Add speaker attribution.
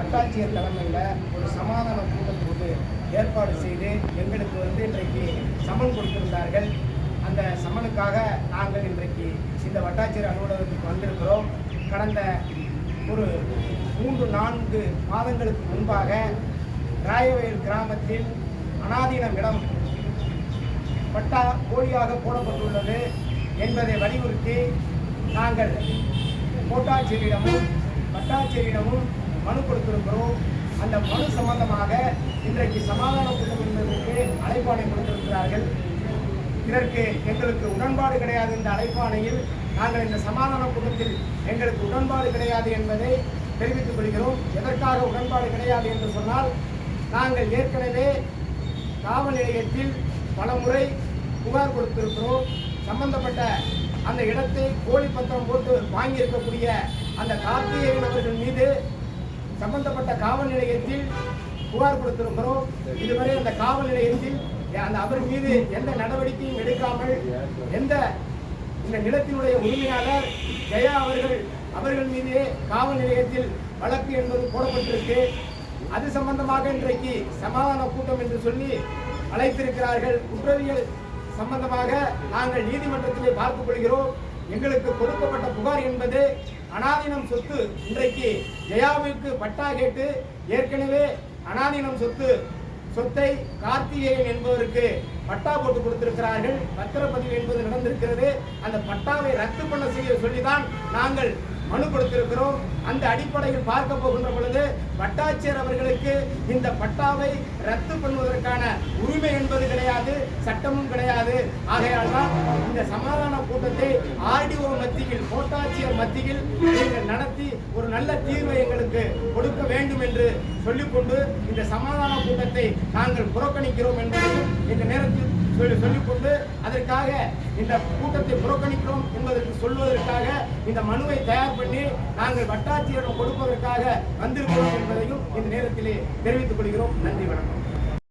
Speaker 1: வட்டாட்சியர் தலைமையில் ஒரு சமாதான கூட்டத்தோடு ஏற்பாடு செய்து எங்களுக்கு வந்து இன்றைக்கு சமன் கொடுத்திருந்தார்கள். அந்த சமனுக்காக நாங்கள் இன்றைக்கு இந்த வட்டாட்சியர் அலுவலகத்துக்கு வந்திருக்கிறோம். கடந்த ஒரு மூன்று நான்கு மாதங்களுக்கு முன்பாக ராயவயல் கிராமத்தில் அனாதீனம் இடம் பட்டா போலியாக போடப்பட்டுள்ளது என்பதை வலியுறுத்தி நாங்கள் கோட்டாட்சியரிடமும் வட்டாட்சியரிடமும் மனு கொடுத்திருக்கிறோம். அந்த மனு சம்பந்தமாக இன்றைக்கு சமாதான கூட்டம் என்பதற்கு அழைப்பாணை கொடுத்திருக்கிறார்கள். இதற்கு எங்களுக்கு உடன்பாடு கிடையாது இந்த அழைப்பாணையில். நாங்கள் இந்த சமாதான கூட்டத்தில் எங்களுக்கு உடன்பாடு கிடையாது என்பதை தெரிவித்துக் கொள்கிறோம். எதற்காக உடன்பாடு கிடையாது என்று சொன்னால் நாங்கள் ஏற்கனவே காவல் நிலையத்தில் பலமுறை புகார் கொடுத்திருக்கிறோம். சம்பந்தப்பட்ட அந்த இடத்தை கோழி பத்திரம் போட்டு வாங்கியிருக்கக்கூடிய அந்த கார்த்திகேயன் அவர்கள் மீது சம்பந்தப்பட்ட காவல் நிலையத்தில் புகார் கொடுத்திருக்கிறோம். இதுவரை அந்த காவல் நிலையத்தில் அந்த அவர் மீது எந்த நடவடிக்கையும் எடுக்காமல் எந்த இந்த நிலத்தினுடைய உரிமையாளர் ஜெயா அவர்கள் அவர்கள் மீது காவல் நிலையத்தில் வழக்கு என்பது போடப்பட்டிருக்கு. அது சம்பந்தமாக இன்றைக்கு சமாதான கூட்டம் என்று சொல்லி அழைத்திருக்கிறார்கள். குற்றவியல் சம்பந்தமாக நாங்கள் நீதிமன்றத்திலே பார்த்துக் கொள்கிறோம். எங்களுக்கு கொடுக்கப்பட்ட புகார் என்பது அனாதீனம் சொத்து. இன்றைக்கு ஜெயாவிற்கு பட்டா கேட்டு ஏற்கனவே அனாதீனம் சொத்து. சொத்தை கார்த்திகேயன் என்பவருக்கு பட்டா போட்டு கொடுத்திருக்கிறார்கள். பத்திரப்பதிவு என்பது நடந்திருக்கிறது. அந்த பட்டாவை ரத்து பண்ண செய்ய சொல்லிதான் நாங்கள் மனு கொடுத்திருக்கிறோம் அந்த அடிப்படையில் பார்க்க போகின்ற பொழுது வட்டாட்சியர் அவர்களுக்கு இந்த பட்டாவை ரத்து பண்ணுவதற்கான உரிமை என்பது கிடையாது சட்டமும் கிடையாது. ஆகையால் தான் இந்த சமாதான கூட்டத்தை ஆர்டிஓ மத்தியில் கோட்டாட்சியர் மத்தியில் நீங்கள் நடத்தி ஒரு நல்ல தீர்வை எங்களுக்கு கொடுக்க வேண்டும் என்று சொல்லிக்கொண்டு இந்த சமாதான கூட்டத்தை நாங்கள் புறக்கணிக்கிறோம் என்பதையும் இந்த நேரத்தில் சொல்லிக்கொண்டு அதற்காக இந்த கூட்டத்தை புறக்கணிக்கிறோம் என்பதற்கு சொல்வதற்காக இந்த மனுவை தயார் பண்ணி நாங்கள் வட்டாட்சியரிடம் கொடுப்பதற்காக வந்திருக்கிறோம் என்பதையும் இந்த நேரத்திலே தெரிவித்துக் கொள்கிறோம். நன்றி வணக்கம்.